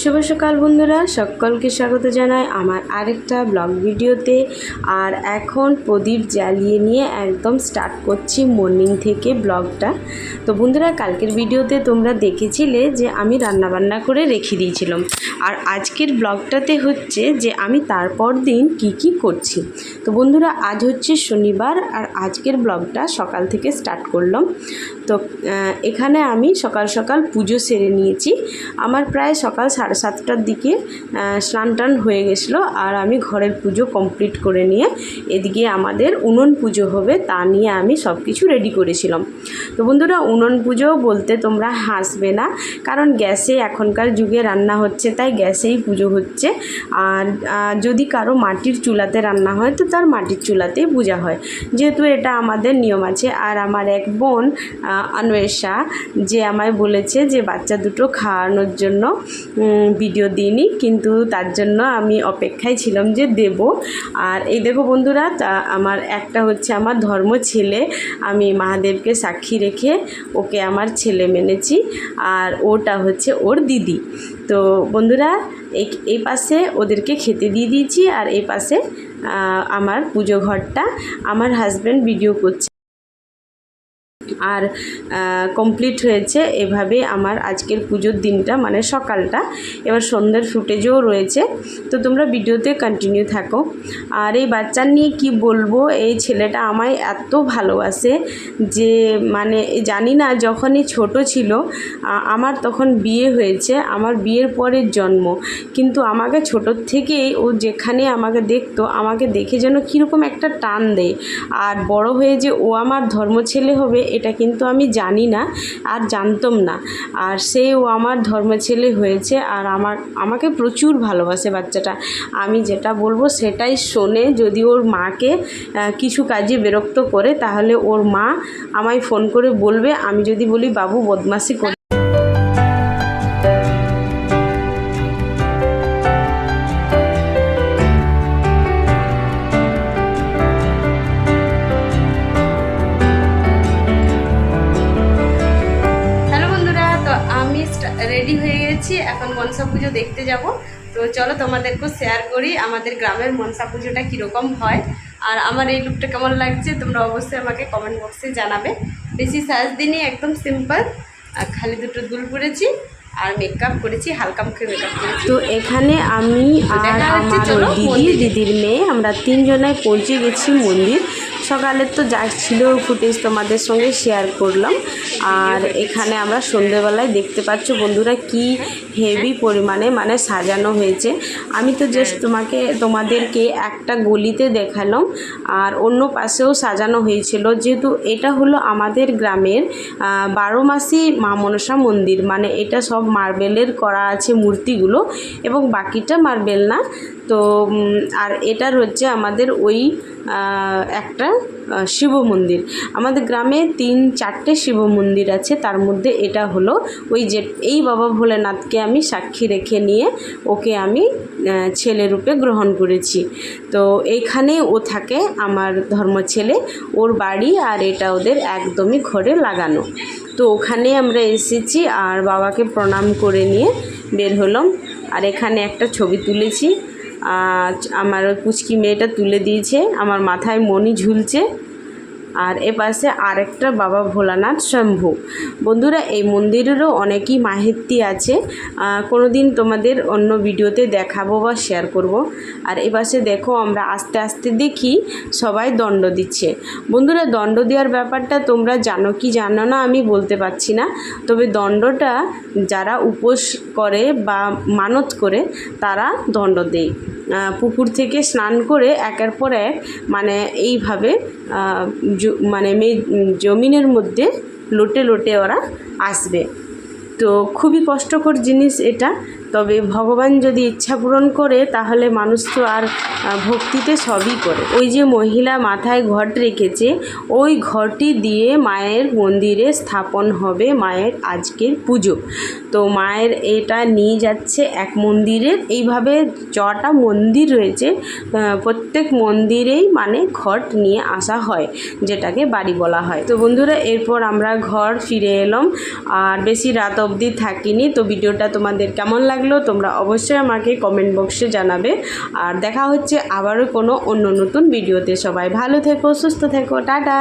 শুভ সকাল বন্ধুরা, সকলকে স্বাগত জানাই আমার আরেকটা ব্লগ ভিডিওতে। আর এখন প্রদীপ জ্বালিয়ে নিয়ে একদম স্টার্ট করছি মর্নিং থেকে ব্লগটা। তো বন্ধুরা, কালকের ভিডিওতে তোমরা দেখেছিলে যে আমি রান্নাবান্না করে রেখে দিয়েছিলাম। আর আজকের ব্লগটাতে হচ্ছে যে আমি তারপর দিন কি কি করছি। তো বন্ধুরা, আজ হচ্ছে শনিবার আর আজকের ব্লগটা সকাল থেকে স্টার্ট করলাম। তো এখানে আমি সকাল সকাল পুজো সেরে নিয়েছি। আমার প্রায় সকাল সাতটার দিকে স্নান টান হয়ে গেছিল আর আমি ঘরের পুজো কমপ্লিট করে নিয়ে এদিকে আমাদের উনুন পুজো হবে তা নিয়ে আমি সব কিছু রেডি করেছিলাম। তো বন্ধুরা, উনুন পুজো বলতে তোমরা হাসবে না, কারণ গ্যাসে এখনকার যুগে রান্না হচ্ছে, তাই গ্যাসেই পুজো হচ্ছে। আর যদি কারও মাটির চুলাতে রান্না হয়, তো তার মাটির চুলাতেই পূজা হয়। যেহেতু এটা আমাদের নিয়ম আছে, আর আমার এক বোন অন্বেষা, যে আমায় বলেছে যে বাচ্চা দুটো খাওয়ানোর জন্য ভিডিও দিইনি, কিন্তু তার জন্য আমি অপেক্ষায় ছিলাম যে দেব। আর এই দেখো বন্ধুরা, তা আমার একটা হচ্ছে আমার ধর্ম ছেলে, আমি মহাদেবকে সাক্ষী রেখে ওকে আমার ছেলে মেনেছি, আর ওটা হচ্ছে ওর দিদি। তো বন্ধুরা, এই পাশে ওদেরকে খেতে দিয়ে দিয়েছি, আর এই পাশে আমার পুজো ঘরটা। আমার হাজব্যান্ড ভিডিও করছে। আর কমপ্লিট হয়েছে এভাবে আমার আজকের পুজোর দিনটা মানে সকালটা। এবার সন্ধ্যের ফুটেজও রয়েছে। তো তোমরা ভিডিওতে কন্টিনিউ থাকো। আর এই বাচ্চা নিয়ে কি বলব, এই ছেলেটা আমায় এত ভালোবাসে যে মানে জানি না, যখনই ছোট ছিল আমার তখন বিয়ে হয়েছে, আমার বিয়ের পরের জন্ম। কিন্তু আমাকে ছোটোর থেকেই ও যেখানে আমাকে দেখতো, আমাকে দেখে যেন কীরকম একটা টান দেয়। আর বড় হয়ে যে ও আমার ধর্ম ছেলে হবে এটা কিন্তু আমি জানি না আর জানতাম না। আর সে ও আমার ধর্ম ছেলে হয়েছে আর আমার, আমাকে প্রচুর ভালোবাসে বাচ্চাটা। আমি যেটা বলব সেটাই শোনে, যদি ওর মাকে কিছু কাজে বিরক্ত করে, তাহলে ওর মা আমায় ফোন করে বলবে, আমি যদি বলি, বাবু বদমাসি এখন মনসা পুজো দেখতে যাব। তো চলো তোমাদেরকেও শেয়ার করি আমাদের গ্রামের মনসা পুজোটা কীরকম হয়। আর আমার এই লুকটা কেমন লাগছে তোমরা অবশ্যই আমাকে কমেন্ট বক্সে জানাবে। বেশি সাজ দিনই একদম সিম্পল আর খালি দুটো দুল পরেছি। আর মেকআপ করেছি হালকা মুখে মেকআপ করেছি। তো এখানে আমি আর আমার দিদি দিদির মেয়ে আমরা তিনজনায় পৌঁছে গেছি মন্দির। সকালের তো যা ছিল ফুটেজ তোমাদের সঙ্গে শেয়ার করলাম। আর এখানে আমরা সন্ধেবেলায় দেখতে পাচ্ছ বন্ধুরা কি হেভি পরিমাণে মানে সাজানো হয়েছে। আমি তো জাস্ট তোমাকে তোমাদেরকে একটা গলিতে দেখালাম। আর অন্য পাশেও সাজানো হয়েছিল। যেহেতু এটা হলো আমাদের গ্রামের বারো মাসি মা মনসা মন্দির। মানে এটা সব মার্বেলের করা আছে মূর্তিগুলো এবং বাকিটা মার্বেল না। তো আর এটার হচ্ছে আমাদের ওই একটা শিব মন্দির। আমাদের গ্রামে তিন, চারটে শিব মন্দির আছে, তার মধ্যে এটা হলো। ওই যে, এই বাবা ভোলেনাথকে আমি সাক্ষী রেখে নিয়ে ওকে আমি ছেলে রূপে গ্রহণ করেছি। তো, এইখানে ও থাকে আমার ধর্ম ছেলে ওর বাড়ি আর এটা ওদের একদমই ঘরে লাগানো। তো ওখানে আমরা এসেছি আর বাবাকে প্রণাম করে নিয়ে বের হলাম। আর এখানে একটা ছবি তুলেছি। আমার কুচকি মেয়েটা তুলে দিয়েছে। আমার মাথায় মনি ঝুলছে। আর এ পাশে আরেকটা বাবা ভোলানাথ শম্ভু। বন্ধুরা, এই মন্দিরেরও অনেকই মাহিত্য আছে। কোনো দিন তোমাদের অন্য ভিডিওতে দেখাবো বা শেয়ার করব। আর এ পাশে দেখো, আমরা আস্তে আস্তে দেখি, সবাই দণ্ড দিচ্ছে। বন্ধুরা, দণ্ড দেওয়ার ব্যাপারটা তোমরা জানো কি জানো না আমি বলতে পারছি না। তবে দণ্ডটা যারা উপোস করে বা মানত করে, তারা দণ্ড দেয়। পুকুর থেকে স্নান করে একের পর এক মানে এইভাবে মানে জমিনের মধ্যে লোটে লোটে ওরা আসবে। তো খুবই কষ্টকর জিনিস এটা। তবে ভগবান যদি ইচ্ছা পূরণ করে, তাহলে মানুষ তো আর ভক্তিতে সবই করে। ওই যে মহিলা মাথায় ঘট রেখেছে, ওই ঘরটি দিয়ে মায়ের মন্দিরে স্থাপন হবে মায়ের আজকের পুজো। তো মায়ের এটা নিয়ে যাচ্ছে এক মন্দিরে। এইভাবে চটা মন্দির রয়েছে প্রত্যেক মন্দিরেই মানে ঘট নিয়ে আসা হয়, যেটাকে বাড়ি বলা হয়। তো বন্ধুরা, এরপর আমরা ঘর ফিরে এলাম। আর বেশি রাত অবধি থাকিনি। তো ভিডিওটা তোমাদের কেমন লাগে লাগল, তোমরা অবশ্যই আমাকে কমেন্ট বক্সে জানাবে। আর দেখা হচ্ছে আবারও কোনো অন্য নতুন ভিডিওতে সবাই ভালো থেকো, সুস্থ থেকো, টাটা!